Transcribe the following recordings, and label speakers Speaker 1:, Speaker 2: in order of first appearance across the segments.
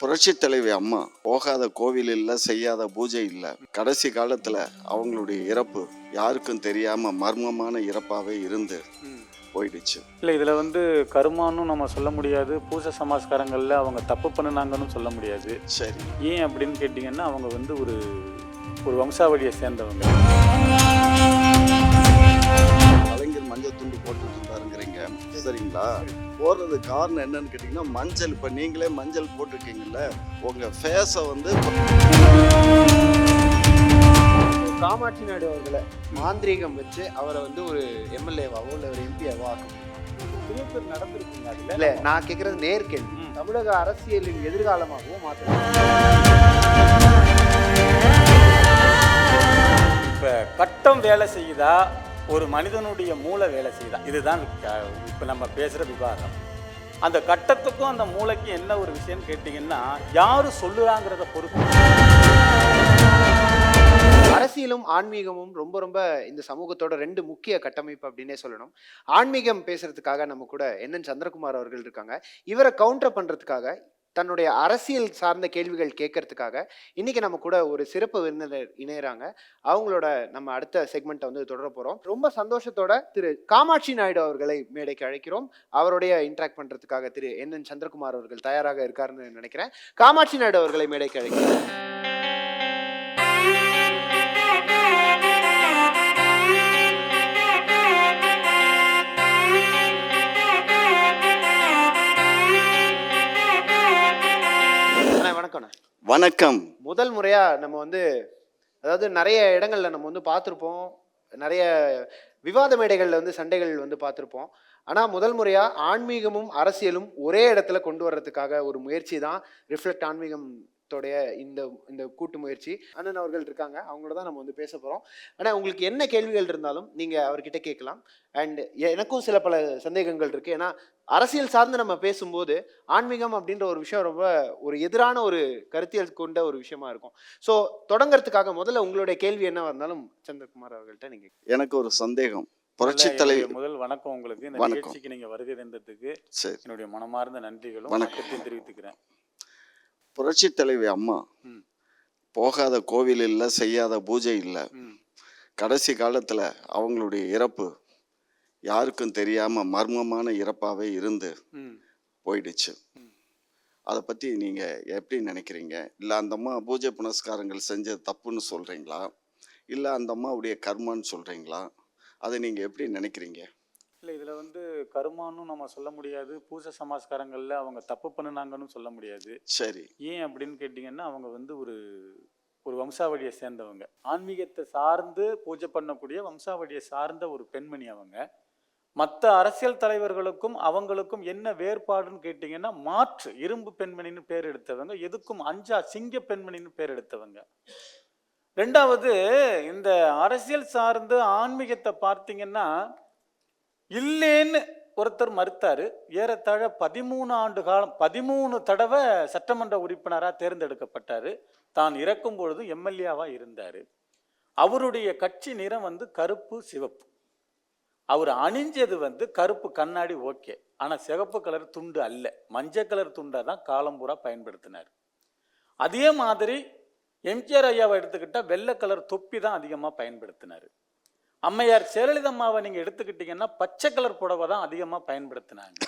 Speaker 1: புரட்சி தலைவி அம்மா போகாத கோவில் இல்ல செய்யாத பூஜை இல்ல. கடைசி காலத்துல அவங்களுடைய இறப்பு யாருக்கும் தெரியாம மர்மமான இறப்பாவே இருந்து போயிடுச்சு.
Speaker 2: இல்லை இதில் வந்து கருமான்னு நம்ம சொல்ல முடியாது. பூச சமாஸ்காரங்களில் அவங்க தப்பு பண்ணுனாங்கன்னு சொல்ல முடியாது.
Speaker 1: சரி.
Speaker 2: ஏன் அப்படின்னு கேட்டிங்கன்னா அவங்க வந்து ஒரு ஒரு வம்சாவளியை சேர்ந்தவங்க.
Speaker 1: சரிங்களா? போடுறது காரணம் என்னன்னு கேட்டிங்கன்னா மஞ்சள். இப்போ நீங்களே மஞ்சள் போட்டிருக்கீங்கல்ல உங்க ஃபேஸை வந்து
Speaker 3: காமாட்சி நாயுடு அவர்களை மாந்திரீகம் வச்சு அவரை வந்து ஒரு எம்எல்ஏவாவோ இல்லை ஒரு எம்பியாவோ ஆக்க முடியும்?
Speaker 2: திருப்பூர் நடந்திருக்குங்க
Speaker 3: இல்ல நான் கேட்கறது நேர்கேள்வி. தமிழக அரசியலின் எதிர்காலமாகவும் மாற்றலாம்
Speaker 2: இப்போ கட்டம் வேலை செய்யுதா? ஒரு மனிதனுடைய மூளை வேலை செய்தால் இதுதான் இப்போ நம்ம பேசுகிற விவாதம். அந்த கட்டத்துக்கும் அந்த மூளைக்கும் என்ன ஒரு விஷயம்னு கேட்டிங்கன்னா யார் சொல்லுறாங்கிறத பொறுத்து.
Speaker 3: அரசியலும் ஆன்மீகமும் ரொம்ப ரொம்ப இந்த சமூகத்தோட ரெண்டு முக்கிய கட்டமைப்பு அப்படின்னே சொல்லணும். ஆன்மீகம் பேசுறதுக்காக நம்ம கூட என்என் சந்திரகுமார் அவர்கள் இருக்காங்க. இவரை கவுண்டர் பண்றதுக்காக தன்னுடைய அரசியல் சார்ந்த கேள்விகள் கேட்கறதுக்காக இன்னைக்கு நம்ம கூட ஒரு சிறப்பு விருந்தினர் இணையறாங்க. அவங்களோட நம்ம அடுத்த செக்மெண்ட்டை வந்து தொடர போறோம். ரொம்ப சந்தோஷத்தோட திரு காமாட்சி நாயுடு அவர்களை மேடைக்கு அழைக்கிறோம். அவருடைய இன்ட்ராக்ட் பண்றதுக்காக திரு என் என் சந்திரகுமார் அவர்கள் தயாராக இருக்காருன்னு நினைக்கிறேன். காமாட்சி நாயுடு அவர்களை மேடைக்கு அழைக்கிறோம்.
Speaker 1: வணக்கம்.
Speaker 3: முதல் முறையா நம்ம வந்து அதாவது நிறைய இடங்கள்ல நம்ம வந்து பார்த்துருப்போம். நிறைய விவாத மேடைகள்ல வந்து சண்டைகள் வந்து பார்த்துருப்போம். ஆனா முதல் முறையா ஆன்மீகமும் அரசியலும் ஒரே இடத்துல கொண்டு வர்றதுக்காக ஒரு முயற்சி தான் ரிஃப்ளெக்ட் ஆன்மீகத்தோடைய இந்த இந்த கூட்டு முயற்சி அண்ணன் அவர்கள் இருக்காங்க. அவங்களோட தான் நம்ம வந்து பேச போறோம். ஆனா உங்களுக்கு என்ன கேள்விகள் இருந்தாலும் நீங்க அவர்கிட்ட கேட்கலாம். அண்ட் எனக்கும் சில பல சந்தேகங்கள் இருக்கு. ஏன்னா அரசியல் சார்ந்து நம்ம பேசும்போது ஆன்மீகம் அப்படின்ற ஒரு விஷயம் ரொம்ப ஒரு எதிரான ஒரு கருத்தியல் கொண்ட ஒரு விஷயமா இருக்கும். ஸோ தொடங்கறதுக்காக முதல்ல உங்களுடைய கேள்வி என்னவா இருந்தாலும் சந்திரகுமார் அவர்கள்ட்ட நீங்க
Speaker 1: எனக்கு ஒரு சந்தேகம். புரட்சி
Speaker 2: முதல்ல
Speaker 1: தலைவி
Speaker 2: என்னுடைய முதல் வணக்கம் உங்களுக்கு. இந்த. நிகழ்ச்சிக்கு நீங்க வருகை தந்ததுக்கு என்னுடைய மனமார்ந்த நன்றிகளும். வணக்கத்தையும் தெரிவித்துக்கிறேன்.
Speaker 1: புரட்சி தலைவி அம்மா. போகாத கோவில் இல்ல செய்யாத பூஜை இல்ல. கடைசி காலத்துல அவங்களுடைய இறப்பு யாருக்கும் தெரியாம மர்மமான இறப்பாவே இருந்து. போயிடுச்சு. அதை பத்தி நீங்க எப்படி நினைக்கிறீங்க இல்ல அந்த அம்மா பூஜை புனஸ்காரங்கள் செஞ்சது தப்புன்னு சொல்றீங்களா இல்ல அந்த அம்மாவுடைய கர்மான்னு சொல்றீங்களா அதை நீங்க எப்படி நினைக்கிறீங்க
Speaker 2: இல்லை இதில் வந்து கருமான்னு நம்ம சொல்ல முடியாது. பூச சமாஸ்காரங்களில் அவங்க தப்பு பண்ணுனாங்கன்னு சொல்ல முடியாது.
Speaker 1: சரி.
Speaker 2: ஏன் அப்படின்னு கேட்டிங்கன்னா அவங்க வந்து ஒரு ஒரு வம்சாவளியை சேர்ந்தவங்க. ஆன்மீகத்தை சார்ந்து பூஜை பண்ணக்கூடிய வம்சாவளியை சார்ந்த ஒரு பெண்மணி அவங்க. மற்ற அரசியல் தலைவர்களுக்கும் அவங்களுக்கும் என்ன வேறுபாடுன்னு கேட்டிங்கன்னா மாற்று இரும்பு பெண்மணின்னு பேர் எடுத்தவங்க எதுக்கும் அஞ்சா சிங்க பெண்மணின்னு பேர் எடுத்தவங்க. ரெண்டாவது இந்த அரசியல் சார்ந்து ஆன்மீகத்தை பார்த்தீங்கன்னா இல்லைன்னு ஒருத்தர் மறுத்தார். ஏறத்தாழ பதிமூணு ஆண்டு காலம் பதிமூணு தடவை சட்டமன்ற உறுப்பினராக தேர்ந்தெடுக்கப்பட்டார். தான் இறக்கும் பொழுது எம்எல்ஏவாக இருந்தார். அவருடைய கட்சி நிறம் வந்து கருப்பு சிவப்பு. அவர் அணிஞ்சது வந்து கருப்பு கண்ணாடி ஓகே. ஆனால் சிகப்பு கலர் துண்டு அல்ல. மஞ்சள் கலர் துண்டை தான் காலம்பூரா பயன்படுத்தினார். அதே மாதிரி எம்ஜிஆர் ஐயாவை எடுத்துக்கிட்டால் வெள்ளை கலர் தொப்பி தான் அதிகமாக பயன்படுத்தினார். அம்மையார் ஜெயலலிதம்மாவை நீங்கள் எடுத்துக்கிட்டிங்கன்னா பச்சை கலர் புடவை தான் அதிகமாக பயன்படுத்தினாங்க.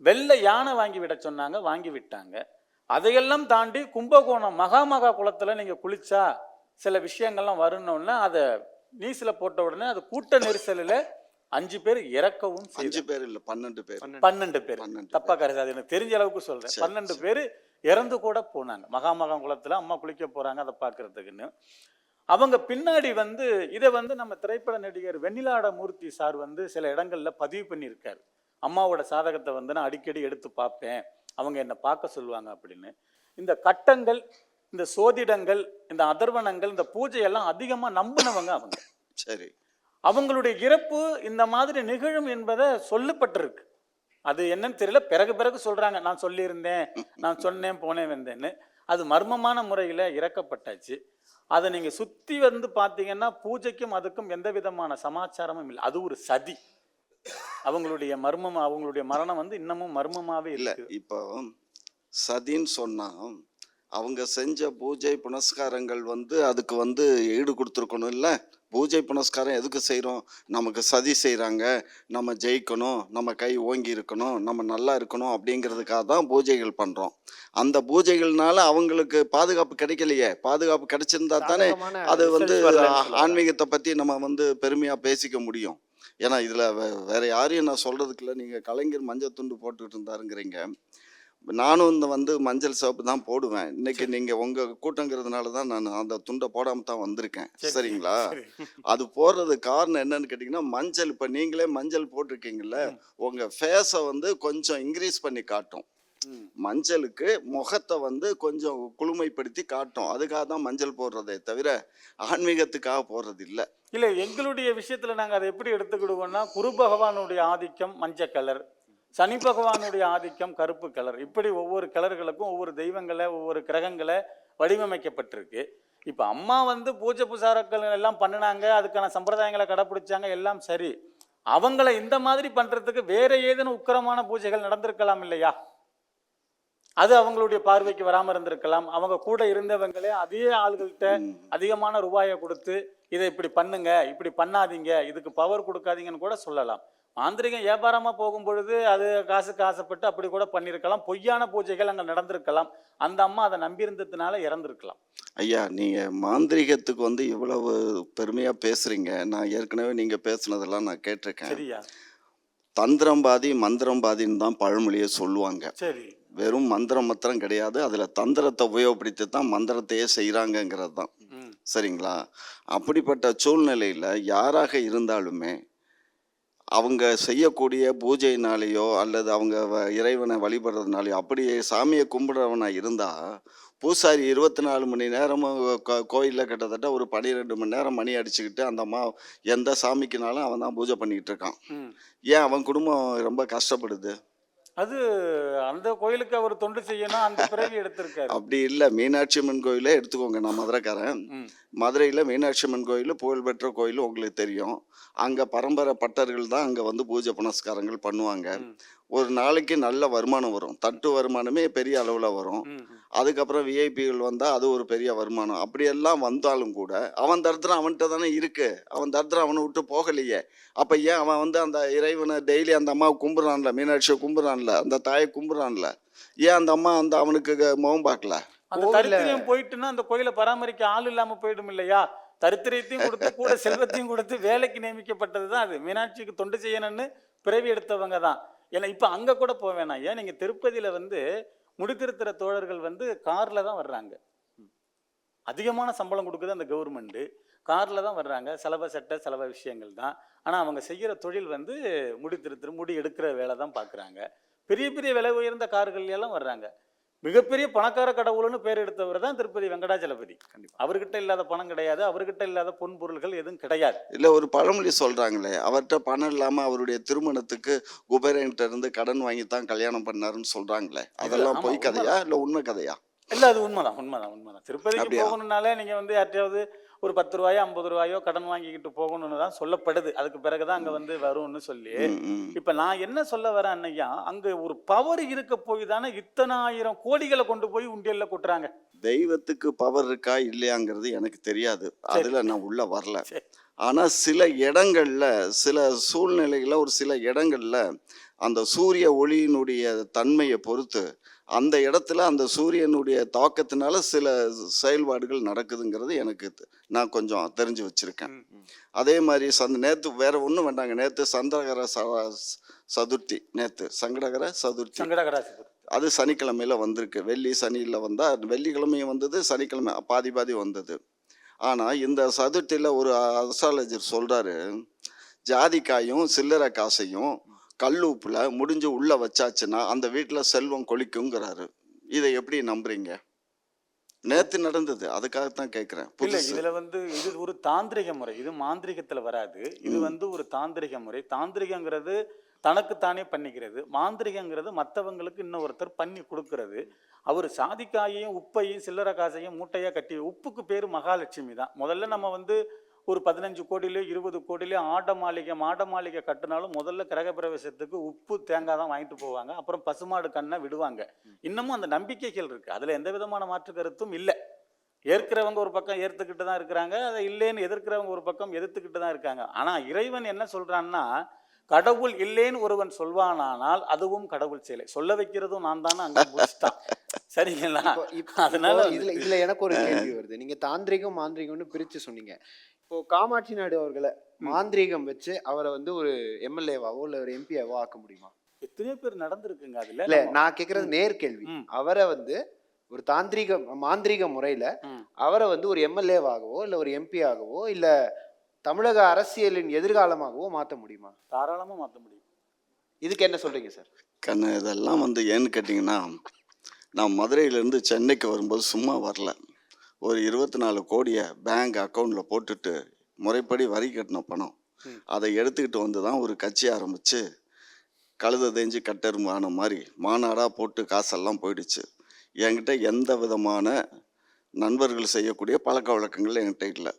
Speaker 2: வெள்ளை யானை வாங்கி விட சொன்னாங்க வாங்கி விட்டாங்க. அதையெல்லாம் தாண்டி கும்பகோணம் மகாமகா குளத்தில் நீங்கள் குளிச்சா சில விஷயங்கள்லாம் வரணும்னா அதை நீசில் போட்ட உடனே அது கூட்ட நெரிசலில் அஞ்சு பேர் இறக்கவும்
Speaker 1: அஞ்சு. பேர் இல்ல பன்னெண்டு பேர்.
Speaker 2: பன்னெண்டு. பேர். தப்பா கருது அது எனக்கு தெரிஞ்ச அளவுக்கு சொல்றேன். பன்னெண்டு பேர் இறந்து கூட போனாங்க. மகாமகா குளத்துல அம்மா குளிக்க போறாங்க அதை பார்க்கறதுக்குன்னு அவங்க பின்னாடி வந்து இதை வந்து நம்ம திரைப்பட நடிகர் வெண்ணிலாட மூர்த்தி சார் வந்து சில இடங்கள்ல பதிவு பண்ணியிருக்காரு. அம்மாவோட சாதகத்தை வந்து நான் அடிக்கடி எடுத்து பார்ப்பேன். அவங்க என்னை பார்க்க சொல்லுவாங்க அப்படின்னு. இந்த கட்டங்கள் இந்த சோதிடங்கள் இந்த அதர்வனங்கள் இந்த பூஜையெல்லாம் அதிகமா நம்பினவங்க அவங்க.
Speaker 1: சரி.
Speaker 2: அவங்களுடைய இறப்பு இந்த மாதிரி நிகழும் என்பதை சொல்லப்பட்டிருக்கு. அது என்னன்னு தெரியல. பிறகு பிறகு சொல்றாங்க. நான் சொல்லியிருந்தேன் நான் சொன்னேன் போனேன் வந்தேன்னு. அது மர்மமான முறையில் இறக்கப்பட்டாச்சு. அதை நீங்கள் சுற்றி வந்து பார்த்தீங்கன்னா பூஜைக்கும் அதுக்கும் எந்த விதமான சமாச்சாரமும் இல்லை. அது ஒரு சதி. அவங்களுடைய மர்மம் அவங்களுடைய மரணம் வந்து இன்னமும் மர்மமாகவே
Speaker 1: இல்ல இப்போ சதின்னு சொன்னா அவங்க செஞ்ச பூஜை புனஸ்காரங்கள் வந்து அதுக்கு வந்து ஈடு கொடுத்துருக்கணும் இல்லை? பூஜை புனஸ்காரம் எதுக்கு செய்கிறோம் நமக்கு சதி செய்கிறாங்க நம்ம ஜெயிக்கணும். நம்ம கை ஓங்கி இருக்கணும். நம்ம நல்லா இருக்கணும் அப்படிங்கிறதுக்காக தான் பூஜைகள் பண்ணுறோம் அந்த பூஜைகள்னால அவங்களுக்கு பாதுகாப்பு கிடைக்கலையே. பாதுகாப்பு கிடைச்சிருந்தா தானே அது வந்து ஆன்மீகத்தை பற்றி நம்ம வந்து பெருமையாக பேசிக்க முடியும். ஏன்னா இதில் வேற யாரையும் நான் சொல்கிறதுக்கு இல்லை நீங்கள் கலைஞர் மஞ்சள் துண்டு போட்டுக்கிட்டு இருந்தாருங்கிறீங்க. நானும் இந்த வந்து மஞ்சள் சிவப்பு தான் போடுவேன். இன்னைக்கு நீங்கள் உங்கள் கூட்டங்கிறதுனால தான் நான் அந்த துண்டை போடாமல் தான் வந்திருக்கேன்.
Speaker 2: சரி,
Speaker 1: சரிங்களா?
Speaker 2: சரி.
Speaker 1: அது போடுறது காரணம் என்னன்னு கேட்டிங்கன்னா மஞ்சள் இப்போ நீங்களே மஞ்சள் போட்டிருக்கீங்கல்ல உங்கள் ஃபேஸை வந்து கொஞ்சம் இன்க்ரீஸ் பண்ணி காட்டும். மஞ்சளுக்கு முகத்தை வந்து கொஞ்சம் குளுமைப்படுத்தி காட்டும். அதுக்காக தான் மஞ்சள் போடுறதே தவிர ஆன்மீகத்துக்காக போடுறது இல்லை
Speaker 2: இல்ல எங்களுடைய விஷயத்துல நாங்க அதை எப்படி எடுத்துக்கிடுவோம்னா குரு பகவானுடைய ஆதிக்கம் மஞ்சள் கலர். சனி பகவானுடைய ஆதிக்கம் கருப்பு கலர். இப்படி ஒவ்வொரு கலர்களுக்கும் ஒவ்வொரு தெய்வங்களை ஒவ்வொரு கிரகங்களை வடிவமைக்கப்பட்டிருக்கு. இப்போ அம்மா வந்து பூஜை புசாரக்கள் எல்லாம் பண்ணினாங்க அதுக்கான சம்பிரதாயங்களை கடைப்பிடிச்சாங்க எல்லாம் சரி. அவங்கள இந்த மாதிரி பண்றதுக்கு வேற ஏதேனும் உக்கிரமான பூஜைகள் நடந்திருக்கலாம் இல்லையா? அது அவங்களுடைய பார்வைக்கு வராம இருந்திருக்கலாம். அவங்க கூட இருந்தவங்களே அதே ஆள்கள்கிட்ட அதிகமான ரூபாயை கொடுத்து இதை இப்படி பண்ணுங்க இப்படி பண்ணாதீங்க இதுக்கு பவர் கொடுக்காதீங்கன்னு கூட சொல்லலாம். மாந்திரிகம் வியாபாரமா போகும் பொழுது அது காசுக்கு ஆசைப்பட்டு அப்படி கூட பண்ணியிருக்கலாம் பொய்யான பூஜைகள் அங்க நடந்திருக்கலாம். அந்த அம்மா அதை நம்பியிருந்ததுனால இறந்திருக்கலாம்.
Speaker 1: ஐயா நீங்கள் மாந்திரீகத்துக்கு வந்து இவ்வளவு பெருமையாக பேசுகிறீங்க நான் ஏற்கனவே நீங்கள் பேசுனதெல்லாம் நான் கேட்டிருக்கேன்.
Speaker 2: சரியா?
Speaker 1: தந்திரம் பாதி மந்திரம் பாதின்னு தான் பழமொழியை சொல்லுவாங்க.
Speaker 2: சரி.
Speaker 1: வெறும் மந்திரம் மாத்திரம் கிடையாது. அதில் தந்திரத்தை உபயோகப்படுத்தி தான் மந்திரத்தையே செய்கிறாங்கங்கிறது தான். சரிங்களா? அப்படிப்பட்ட சூழ்நிலையில் யாராக இருந்தாலுமே அவங்க செய்யக்கூடிய பூஜையினாலேயோ அல்லது அவங்க வ- இறைவனை வழிபடுறதுனாலையோ அப்படியே சாமியை கும்பிடுறவனா இருந்தால் பூசாரி இருபத்தி நாலு மணி நேரமும் கோயிலில் கிட்டத்தட்ட ஒரு பன்னிரெண்டு மணி நேரம் மணி அடிச்சுக்கிட்டு அந்த அம்மா எந்த சாமிக்குனாலும் அவன் தான் பூஜை பண்ணிக்கிட்டு இருக்கான். ஏன் அவன் குடும்பம் ரொம்ப கஷ்டப்படுது?
Speaker 2: அது அந்த கோயிலுக்கு அவர் தொண்டு செய்யணும் அந்த பிறவி எடுத்திருக்காரு.
Speaker 1: அப்படி இல்லை. மீனாட்சி அம்மன் கோயிலே எடுத்துக்கோங்க நான் மதுரைக்காரன். மதுரையில் மீனாட்சி அம்மன் கோயில் புகழ்பெற்ற கோயில் உங்களுக்கு தெரியும். அங்கே பரம்பரை பட்டர்கள் தான் அங்கே வந்து பூஜை புனஸ்காரங்கள் பண்ணுவாங்க. ஒரு நாளைக்கு நல்ல வருமானம் வரும். தட்டு வருமானமே பெரிய அளவில் வரும். அதுக்கப்புறம் விஐபிகள் வந்தால் அது ஒரு பெரிய வருமானம். அப்படியெல்லாம் வந்தாலும் கூட அவன் தரித்திரம் அவன்கிட்ட தானே இருக்கு. அவன் தரித்திரம் அவனை விட்டு போகலையே. அப்போ ஏன் அவன் வந்து அந்த இறைவனை டெய்லி அந்த அம்மாவை கும்பிட்றான்ல மீனாட்சியை கும்பிட்றான்ல அந்த தாயை கும்பிட்றான்ல? ஏன் அந்த அம்மா அந்த அவனுக்கு முகம் பார்க்கல?
Speaker 2: அந்த தரித்திரியம் போயிட்டுன்னா அந்த கோயிலை பராமரிக்க ஆள் இல்லாம போயிடும் இல்லையா? தரித்திரியத்தையும் கொடுத்து கூட செல்வத்தையும் கொடுத்து வேலைக்கு நியமிக்கப்பட்டது தான் அது. மீனாட்சிக்கு தொண்டு செய்யணும்னு பிறவி எடுத்தவங்க தான். ஏன்னா இப்போ அங்கே கூட போக வேணாம். ஏன்? நீங்கள் திருப்பதியில் வந்து முடித்திருத்துற தோழர்கள் வந்து காரில் தான் வர்றாங்க. அதிகமான சம்பளம் கொடுக்குது அந்த கவர்மெண்ட்டு காரில் தான் வர்றாங்க. செலவு சட்ட செலவு விஷயங்கள் தான். ஆனால் அவங்க செய்கிற தொழில் வந்து முடி திருத்துற முடி எடுக்கிற வேலை தான் பார்க்குறாங்க பெரிய பெரிய விலை உயர்ந்த கார்கள் எல்லாம் வர்றாங்க. மிகப்பெரிய பணக்கார கடவுள்னு பேர் எடுத்தவர் தான் திருப்பதி வெங்கடாச்சலபதி அவர்கிட்ட இல்லாத பணம் கிடையாது அவர்கிட்ட இல்லாத பொன் பொருள்கள் எதுவும் கிடையாது.
Speaker 1: இல்லை ஒரு பழமொழி சொல்கிறாங்களே அவர்கிட்ட பணம் இல்லாமல் அவருடைய திருமணத்துக்கு குபேரன்கிட்ட இருந்து கடன் வாங்கி தான் கல்யாணம் பண்ணாருன்னு சொல்கிறாங்களே அதெல்லாம் பொய் கதையா இல்லை உண்மை கதையா?
Speaker 2: இல்ல அது உண்மைதான் உண்மைதான் உண்மைதான். திருப்பதிக்கு
Speaker 1: அப்படியா?
Speaker 2: போகணும்னாலே நீங்க வந்து யார்ட்டையாவது ஒரு பத்து ரூபாயோ ஐம்பது ரூபாயோ கடன் வாங்கிக்கிட்டு போகணும்னு தான் சொல்லப்படுது. அதுக்கு பிறகுதான் அங்க வந்து வரும்னு சொல்லி. இப்ப நான் என்ன சொல்ல வரேன் அன்னையா அங்க ஒரு பவர் இருக்க போய் தானே இத்தனை ஆயிரம் கோடிகளை கொண்டு போய் உண்டியல்ல கொட்டுறாங்க.
Speaker 1: தெய்வத்துக்கு பவர் இருக்கா இல்லையாங்கிறது எனக்கு தெரியாது. அதில் நான் உள்ள வரல. ஆனால் சில இடங்கள்ல சில சூழ்நிலைகளில் ஒரு சில இடங்கள்ல அந்த சூரிய ஒளியினுடைய தன்மையை பொறுத்து அந்த இடத்துல அந்த சூரியனுடைய தாக்கத்தினால சில செயல்பாடுகள் நடக்குதுங்கிறது எனக்கு நான் கொஞ்சம் தெரிஞ்சு வச்சிருக்கேன். அதே மாதிரி சந்த நேற்று வேற ஒன்றும் வேண்டாங்க. நேற்று சந்திரகர ச- சதுர்த்தி. நேற்று சங்கடகர சதுர்த்தி.
Speaker 2: சங்கடகராசி
Speaker 1: அது சனிக்கிழமையில வந்திருக்கு. வெள்ளி சனியில் வந்தால் வெள்ளிக்கிழமையும் வந்தது சனிக்கிழமை பாதி பாதி வந்தது. ஆனால் இந்த சதுர்த்தியில் ஒரு அஸ்ட்ராலஜர் சொல்கிறாரு ஜாதிக்காயும் சில்லறை காசையும் கல் உப்புல முடிஞ்சு உள்ளே வச்சாச்சுன்னா அந்த வீட்டில் செல்வம் கொளிக்குங்கிறாரு. இதை எப்படி நம்புறீங்க? நேற்று நடந்தது அதுக்காகத்தான் கேட்குறேன்
Speaker 2: இல்ல இதுல வந்து இது ஒரு தாந்திரிக முறை இது மாந்திரிகத்துல வராது. இது வந்து ஒரு தாந்திரிக முறை. தாந்திரிகங்கிறது தனக்குத்தானே பண்ணிக்கிறது. மாந்திரிகங்கிறது மற்றவங்களுக்கு இன்னொருத்தர் பண்ணி கொடுக்கறது. அவர் சாதிக்காயையும் உப்பையும் சில்லறை காசையும் மூட்டையா கட்டி உப்புக்கு பேர் மகாலட்சுமி தான். முதல்ல நம்ம வந்து ஒரு பதினஞ்சு கோடியிலயோ இருபது கோடியிலயோ ஆட மாளிகை மாட மாளிகை கட்டினாலும் முதல்ல கிரகப்பிரவேசத்துக்கு உப்பு தேங்காய் தான் வாங்கிட்டு போவாங்க. அப்புறம் பசுமாடு கண்ணை விடுவாங்க. இன்னமும் அந்த நம்பிக்கைகள் இருக்கு. அதுல எந்த விதமான மாற்று கருத்தும் இல்லை. ஏற்கிறவங்க ஒரு பக்கம் ஏற்றுக்கிட்டு தான் இருக்கிறாங்க. அதை இல்லைன்னு எதிர்க்கிறவங்க ஒரு பக்கம் எதிர்த்துக்கிட்டு தான் இருக்காங்க. ஆனா இறைவன் என்ன சொல்றான்னா கடவுள் இல்லைன்னு ஒருவன் சொல்வானானால் அதுவும் கடவுள் செயலை. சொல்ல வைக்கிறதும் நான் தானே அங்க முடிச்சிட்டான். சரிங்களா? அதனால
Speaker 3: இதுல இதுல எனக்கு ஒரு கேள்வி வருது. நீங்க தாந்திரிகம் மாந்திரிகம்னு பிரிச்சு சொன்னீங்க. இப்போ காமாட்சி நாயுடு அவர்களை மாந்திரீகம் வச்சு அவரை வந்து ஒரு எம்எல்ஏவாவோ இல்ல ஒரு எம்பியாவோ ஆக்க முடியுமா?
Speaker 2: எத்தனையோ பேர் நடந்திருக்குங்க அதுல.
Speaker 3: இல்ல நான் கேக்குறது நேர் கேள்வி
Speaker 2: ம்.
Speaker 3: அவரை வந்து ஒரு தாந்திரிக மாந்திரீக முறையில. அவரை வந்து ஒரு எம்எல்ஏவாகவோ இல்ல ஒரு எம்பி ஆகவோ இல்ல தமிழக அரசியலின் எதிர்காலமாகவோ மாத்த முடியுமா?
Speaker 2: தாராளமா மாத்த முடியும்.
Speaker 3: இதுக்கு என்ன சொல்றீங்க சார்?
Speaker 1: கண்ணு இதெல்லாம் வந்து ஏன்னு கேட்டிங்கன்னா நான் மதுரையிலேருந்து சென்னைக்கு வரும்போது சும்மா வரல. ஒரு இருபத்தி நாலு கோடியை பேங்க் அக்கௌண்ட்டில் போட்டுட்டு முறைப்படி வரி கட்டின பணம். அதை எடுத்துக்கிட்டு வந்து தான் ஒரு கட்சி ஆரம்பித்து கழுத தேஞ்சு கட்டெரும்பு ஆன மாதிரி மாநாடாக போட்டு காசெல்லாம் போயிடுச்சு. என்கிட்ட எந்த விதமான நண்பர்கள் செய்யக்கூடிய பழக்க வழக்கங்கள் என்கிட்ட இல்லை.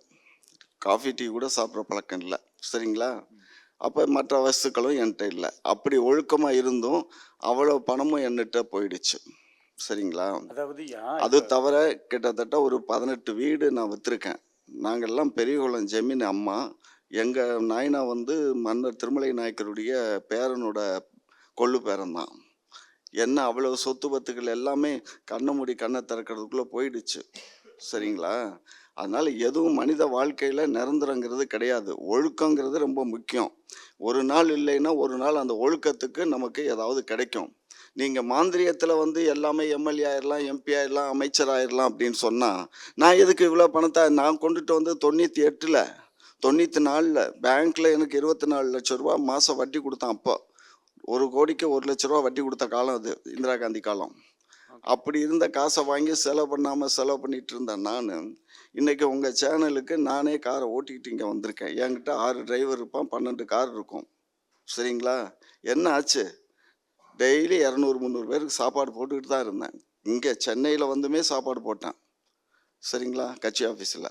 Speaker 1: காஃபி டீ கூட சாப்பிட்ற பழக்கம் இல்லை. சரிங்களா? அப்போ மற்ற வஸ்துக்களும் என்கிட்ட இல்லை. அப்படி ஒழுக்கமாக இருந்தும் அவ்வளோ பணமும் என்கிட்ட போயிடுச்சு. சரிங்களா?
Speaker 2: அதாவது
Speaker 1: அது தவிர கிட்டத்தட்ட ஒரு பதினெட்டு வீடு நான் விற்றுருக்கேன் நாங்கள்லாம் பெரியகுளம் ஜெமீன் அம்மா. எங்கள் நாயனா வந்து மன்னர் திருமலை நாயக்கருடைய பேரனோட கொள்ளு பேரன் தான். என்ன அவ்வளோ சொத்து பத்துக்கள் எல்லாமே கண்ணை மூடி கண்ணை திறக்கிறதுக்குள்ளே போயிடுச்சு. சரிங்களா? அதனால் எதுவும் மனித வாழ்க்கையில் நிரந்தரங்கிறது கிடையாது. ஒழுக்கங்கிறது ரொம்ப முக்கியம். ஒரு நாள் இல்லைன்னா ஒரு நாள் அந்த ஒழுக்கத்துக்கு நமக்கு ஏதாவது கிடைக்கும். நீங்கள் மாந்திரியத்தில் வந்து எல்லாமே எம்எல்ஏ ஆயிடலாம் எம்பி ஆயிடலாம் அமைச்சர் ஆயிடலாம் அப்படின்னு சொன்னால் நான் எதுக்கு இவ்வளோ பணத்தை நான் கொண்டுட்டு வந்து தொண்ணூற்றி எட்டில் தொண்ணூற்றி நாலில் பேங்க்கில் எனக்கு இருபத்தி நாலு லட்ச ரூபா மாதம் வட்டி கொடுத்தான் அப்போ. ஒரு கோடிக்கு ஒரு லட்ச ரூபா வட்டி கொடுத்த காலம் அது இந்திரா காந்தி காலம். அப்படி இருந்த காசை வாங்கி செலவு பண்ணாமல் செலவு பண்ணிட்டு இருந்தேன் நான் இன்னைக்கு உங்கள் சேனலுக்கு நானே காரை ஓட்டிக்கிட்டு இங்கே வந்திருக்கேன். என்கிட்ட ஆறு டிரைவர் இருப்பான் பன்னெண்டு கார் இருக்கும். சரிங்களா? என்ன ஆச்சு? டெய்லி இரநூறு முந்நூறு பேருக்கு சாப்பாடு போட்டுக்கிட்டு தான் இருந்தேன். இங்கே சென்னையில் வந்துமே சாப்பாடு போட்டேன். சரிங்களா? கட்சி ஆஃபீஸில்.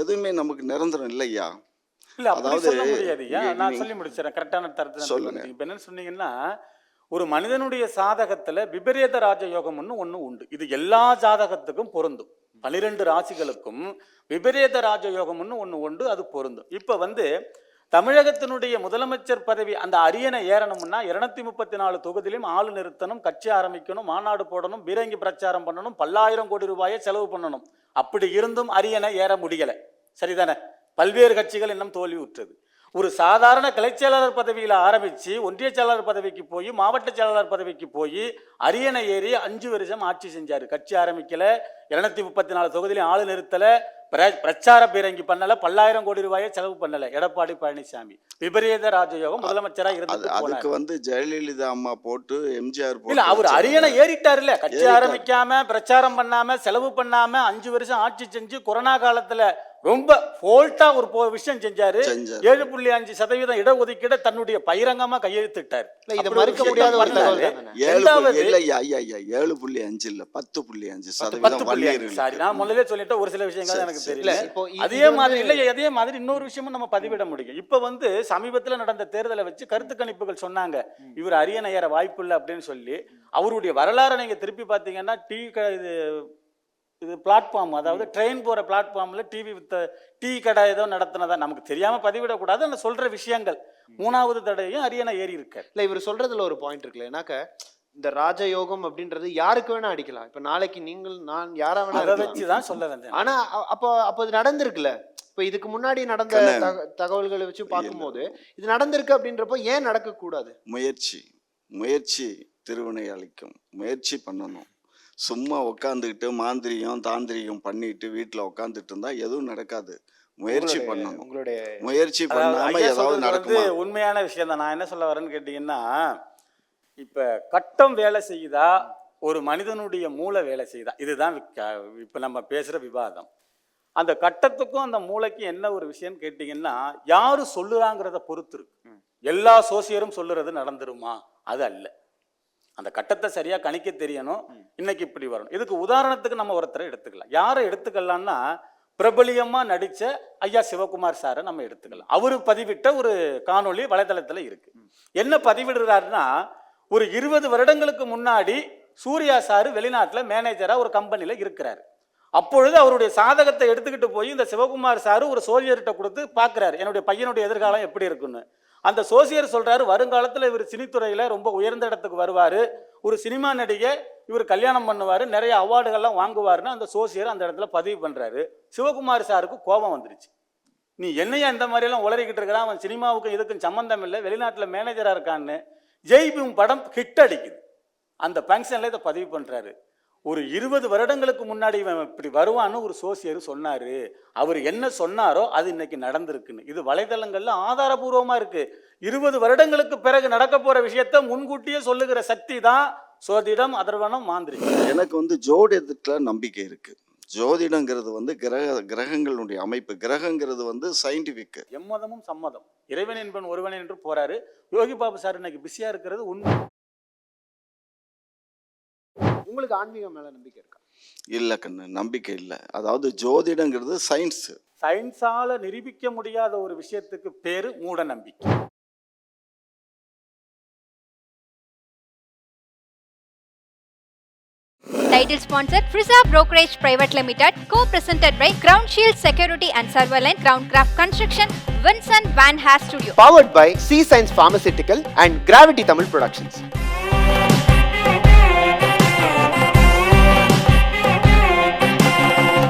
Speaker 1: எதுவுமே நமக்கு நிரந்தரம் இல்லையா? அதாவது
Speaker 2: நான் சொல்லி முடிச்சிடறேன். கரெக்டான தரத்துல
Speaker 1: சொல்லுங்க.
Speaker 2: இப்ப என்ன சொன்னீங்கன்னா ஒரு மனிதனுடைய சாதகத்துல விபரீத ராஜயோகம்னு ஒண்ணு உண்டு. இது எல்லா ஜாதகத்துக்கும் பொருந்தும். பனிரெண்டு ராசிகளுக்கும் விபரீத ராஜயோகம்னு ஒண்ணு உண்டு அது பொருந்தும். இப்ப வந்து தமிழகத்தினுடைய முதலமைச்சர் பதவி அந்த அரியணை ஏறணும்னா இருநூத்தி முப்பத்தி நாலு தொகுதியிலும் ஆளு நிறுத்தணும் கட்சி ஆரம்பிக்கணும் மாநாடு போடணும் பீரங்கி பிரச்சாரம் பண்ணணும் பல்லாயிரம் கோடி ரூபாயை செலவு பண்ணணும். அப்படி இருந்தும் அரியணை ஏற முடியல. சரிதானே? பல்வேறு கட்சிகள் இன்னும் தோல்வி உற்றது. ஒரு சாதாரண கிளைச்செயலாளர் பதவியில் ஆரம்பித்து ஒன்றிய செயலாளர் பதவிக்கு போய் மாவட்ட செயலாளர் பதவிக்கு போய் அரியணை ஏறி அஞ்சு வருஷம் ஆட்சி செஞ்சார். கட்சி ஆரம்பிக்கலை இரநூத்தி முப்பத்தி நாலு தொகுதியிலையும் ஆளு நிறுத்தலை பிரச்சார பீரங்கி பண்ணல பல்லாயிரம் கோடி ரூபாயை செலவு பண்ணல எடப்பாடி பழனிசாமி விபரீத ராஜயோகம் முதலமைச்சரா
Speaker 1: அது
Speaker 2: இருந்துட்டு
Speaker 1: அதுக்கு வந்து ஜெயலலிதா அம்மா போட்டு எம்ஜிஆர்
Speaker 2: இல்ல அவர். அரியணை ஏறிட்டாருல்ல கட்சி. ஆரம்பிக்காம பிரச்சாரம் பண்ணாம செலவு பண்ணாம அஞ்சு வருஷம் ஆட்சி செஞ்சு கொரோனா காலத்துல ரொம்ப போல்ட்டா ஒரு போ- விஷயம் செஞ்சாரு. ஏழு புள்ளி அஞ்சு சதவீதம் இடஒதுக்கீட தன்னுடைய பைரங்கமா கையெழுத்திட்டார்.
Speaker 3: இதை மறுக்க முடியாத
Speaker 1: ஏழு புள்ளி- அஞ்சு இல்ல பத்து புள்ளி அஞ்சு
Speaker 2: பத்து புள்ளி அஞ்சு. சாரி நான் முதல்ல சொல்லிட்டேன் ஒரு சில விஷயங்கள் எனக்கு தெரியல. அதே மாதிரி இல்ல அதே மாதிரி இன்னொரு விஷயமும் நம்ம பதிவிட முடியும். இப்ப வந்து சமீபத்துல நடந்த தேர்தலை வச்சு கருத்து கணிப்புகள் சொன்னாங்க. இவர் அரியணை ஏற வாய்ப்பு இல்லை அப்படின்னு சொல்லி. அவருடைய வரலாறை நீங்க திருப்பி பார்த்தீங்கன்னா டீ இது இது பிளாட்ஃபார்ம் அதாவது ட்ரெயின் போற பிளாட்ஃபார்ம்ல டிவி வித்த டீ கடை ஏதோ நடத்தினதா நமக்கு தெரியாம பதிவிடக்கூடாது அந்த சொல்ற விஷயங்கள். மூணாவது தடையும் அரியணை ஏறி இருக்காரு
Speaker 3: இல்ல இவர் சொல்றதுல ஒரு பாயிண்ட் இருக்குல்ல ஏன்னாக்க இந்த ராஜயோகம் அப்படின்றது யாருக்கு வேணா அடிக்கலாம். இப்ப நாளைக்கு நீங்கள் நான் யாரா வேணா
Speaker 2: அதை. வச்சு தான் சொல்ல வந்தேன்.
Speaker 3: ஆனா அ- அப்போ அப்போ இது நடந்திருக்குல்ல? இப்ப இதுக்கு முன்னாடி நடந்த தகவல்களை வச்சு பார்க்கும்போது இது நடந்திருக்கு அப்படின்றப்போ ஏன் நடக்க கூடாது
Speaker 1: முயற்சி. முயற்சி திருவினை அளிக்கும். முயற்சி பண்ணணும். சும்மா உட்காந்துக்கிட்டு மாந்திரியம் தாந்திரியம் பண்ணிட்டு வீட்டில் உட்காந்துட்டு இருந்தா எதுவும் நடக்காது. முயற்சி பண்ணணும்.
Speaker 3: உங்களுடைய
Speaker 1: முயற்சி பண்ணாம ஏதாவது நடக்குமா?
Speaker 2: உண்மையான விஷயம் தான். நான் என்ன சொல்ல வரேன்னு கேட்டீங்கன்னா இப்ப கட்டம் வேலை செய்யுதா ஒரு மனிதனுடைய மூளை வேலை செய்யுதா இதுதான் இப்ப நம்ம பேசுற விவாதம். அந்த கட்டத்துக்கும் அந்த மூளைக்கும் என்ன ஒரு விஷயம் கேட்டீங்கன்னா யாரு சொல்லுறாங்கிறத பொறுத்து இருக்கு. எல்லா சோசியரும் சொல்லுறது நடந்துருமா? அது அல்ல. அந்த கட்டத்தை சரியா கணிக்க தெரியணும். இன்னைக்கு இப்படி வரணும். இதுக்கு உதாரணத்துக்கு நம்ம ஒருத்தரை எடுத்துக்கலாம். யாரை எடுத்துக்கலாம்னா பிரபலியமா நடிச்ச ஐயா சிவகுமார் சாரை நம்ம எடுத்துக்கலாம். அவரு பதிவிட்ட ஒரு காணொளி வலைதளத்துல இருக்கு. என்ன பதிவிடுறாருன்னா ஒரு இருபது வருடங்களுக்கு முன்னாடி சூர்யா சார் வெளிநாட்டுல மேனேஜரா ஒரு கம்பெனில இருக்கிறாரு. அப்பொழுது அவருடைய சாதகத்தை எடுத்துக்கிட்டு போய் இந்த சிவகுமார் சார் ஒரு சோல்ஜர்கிட்ட கொடுத்து பார்க்குறாரு. என்னுடைய பையனுடைய எதிர்காலம் எப்படி இருக்குன்னு. அந்த சோசியர் சொல்கிறாரு வருங்காலத்தில் இவர் சினித்துறையில் ரொம்ப உயர்ந்த இடத்துக்கு வருவார். ஒரு சினிமா நடிகை இவர் கல்யாணம் பண்ணுவார் நிறைய அவார்டுகள்லாம் வாங்குவார்னு அந்த சோசியர் அந்த இடத்துல பதிவு பண்ணுறாரு சிவகுமார் சாருக்கு கோபம் வந்துருச்சு. நீ என்னையா இந்த மாதிரியெல்லாம் உளறிக்கிட்டு இருக்கிறான் அவன் சினிமாவுக்கும் இதுக்கும் சம்மந்தம் இல்லை வெளிநாட்டில் மேனேஜராக இருக்கான்னு. ஜெய்பிம் படம் ஹிட் அடிக்குது. அந்த ஃபங்க்ஷனில் இதை பதிவு பண்ணுறாரு ஒரு இருபது வருடங்களுக்கு முன்னாடி இவன் இப்படி வருவான்னு ஒரு சோசியர் சொன்னாரு. அவர் என்ன சொன்னாரோ அது இன்னைக்கு நடந்திருக்குன்னு. இது வலைதளங்கள்ல ஆதாரபூர்வமா இருக்கு. இருபது வருடங்களுக்கு பிறகு நடக்க போற விஷயத்த முன்கூட்டியே சொல்லுகிற சக்தி தான் சோதிடம் அதர்வனம் மாந்திரிகம்.
Speaker 1: எனக்கு வந்து ஜோதிடத்தில் நம்பிக்கை இருக்கு. ஜோதிடங்கிறது வந்து கிரக கிரகங்களுடைய அமைப்பு. கிரகங்கிறது வந்து சயின்டிஃபிக்
Speaker 2: எம்மதமும் சம்மதம். இறைவன் என்பன் ஒருவன் என்று போறாரு. யோகி பாபு சார் இன்னைக்கு பிஸியா இருக்கிறது உண்மை.
Speaker 3: உங்களுக்கு ஆன்மீகம் மேல நம்பிக்கை இருக்கா
Speaker 1: இல்லை கண்ணு நம்பிக்கை இல்லை அதாவது ஜோதிடங்கிறது சயின்ஸ்
Speaker 2: சயின்ஸால நிரூபிக்க முடியாத ஒரு விஷயத்துக்கு பேரு மூட நம்பிக்கை
Speaker 4: Title sponsor Friza Brokerage Private Limited, co-presented by Crown Shield Security and Serverline, Crown Craft Construction, Vincent Van Haas Studio.
Speaker 3: Powered by C Science Pharmaceutical and Gravity Tamil Productions.